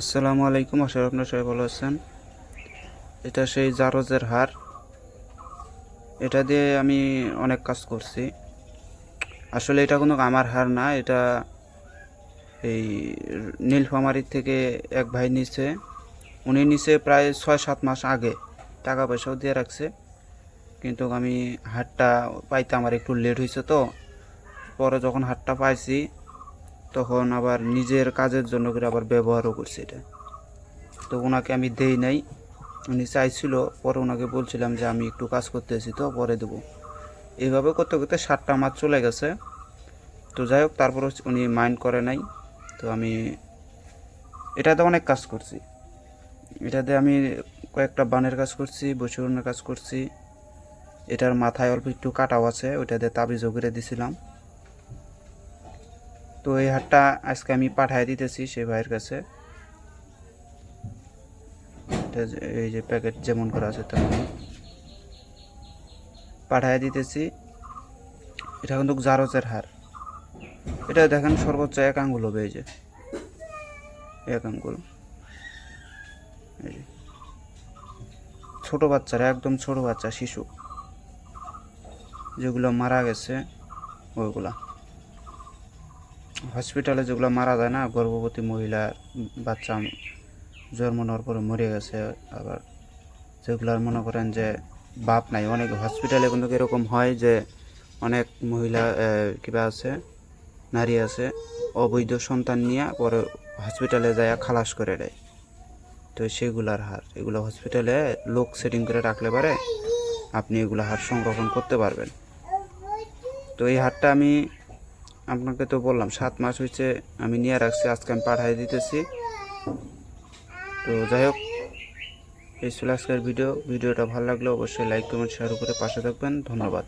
আসসালামু আলাইকুম, আশা করি আপনার সবাই ভালো আছেন। এটা সেই জারজের হার। এটা দিয়ে আমি অনেক কাজ করছি। আসলে এটা কোনো আমার হার না, এটা এই নীলফামারির থেকে এক ভাই নিছে। উনি নিছে প্রায় ছয় সাত মাস আগে। টাকা পয়সাও দিয়ে রাখছে। কিন্তু আমি হাটটা পাইতে আমার একটু লেট হয়েছে তো। পরে যখন হাটটা পাইছি তখন আবার নিজের কাজের জন্য করে আবার ব্যবহারও করছি এটা। তো ওনাকে আমি দেই নাই। উনি চাইছিল, পরে ওনাকে বলছিলাম যে আমি একটু কাজ করতে করতেছি তো, পরে দেবো। এইভাবে করতে করতে সাতটা মাস চলে গেছে। তো যাই হোক তারপর উনি মাইন্ড করে নাই। তো আমি এটাতে অনেক কাজ করছি। এটাতে আমি কয়েকটা বানের কাজ করছি, বসুরনের কাজ করছি। এটার মাথায় অল্প একটু কাটাও আছে, ওইটাতে তাবিজও করে দিছিলাম। তো এই হাটটা আজকে আমি পাঠায় দিতেছি সেই ভাইয়ের কাছে। এই যে প্যাকেট যেমন করা আছে তেমন পাঠায় দিতেছি। এটা কিন্তু জারজের হার। এটা দেখেন সর্বোচ্চ এক আঙ্গুল হবে এই যে। এক আঙ্গুল। ছোট বাচ্চারা, একদম ছোট বাচ্চা, শিশু। যেগুলো মারা গেছে ওইগুলা হসপিটালে যেগুলো মারা যায় না, গর্ভবতী মহিলা বাচ্চা জন্ম নেওয়ার পরে মরে গেছে, আবার যেগুলার মনে করেন যে বাপ নাই, অনেক হসপিটালে কিন্তু এরকম হয় যে অনেক মহিলা কিবা আছে, নারী আছে, অবৈধ সন্তান নিয়ে পরে হসপিটালে যায় খালাস করে দেয়। তো সেগুলার হার, এগুলো হসপিটালে লোক সেটিং করে রাখলে পারে আপনি এগুলো হার সংরক্ষণ করতে পারবেন। তো এই হারটা আমি আপনাকে তো বললাম, সাত মাস হয়েছে আমি নিয়ে রাখছি, আজকে আমি পাঠিয়ে দিতেছি। তো যাই হোক, এই ছিল আজকের ভিডিও। ভিডিওটা ভালো লাগলে অবশ্যই লাইক কমেন্ট শেয়ার করে পাশে থাকবেন। ধন্যবাদ।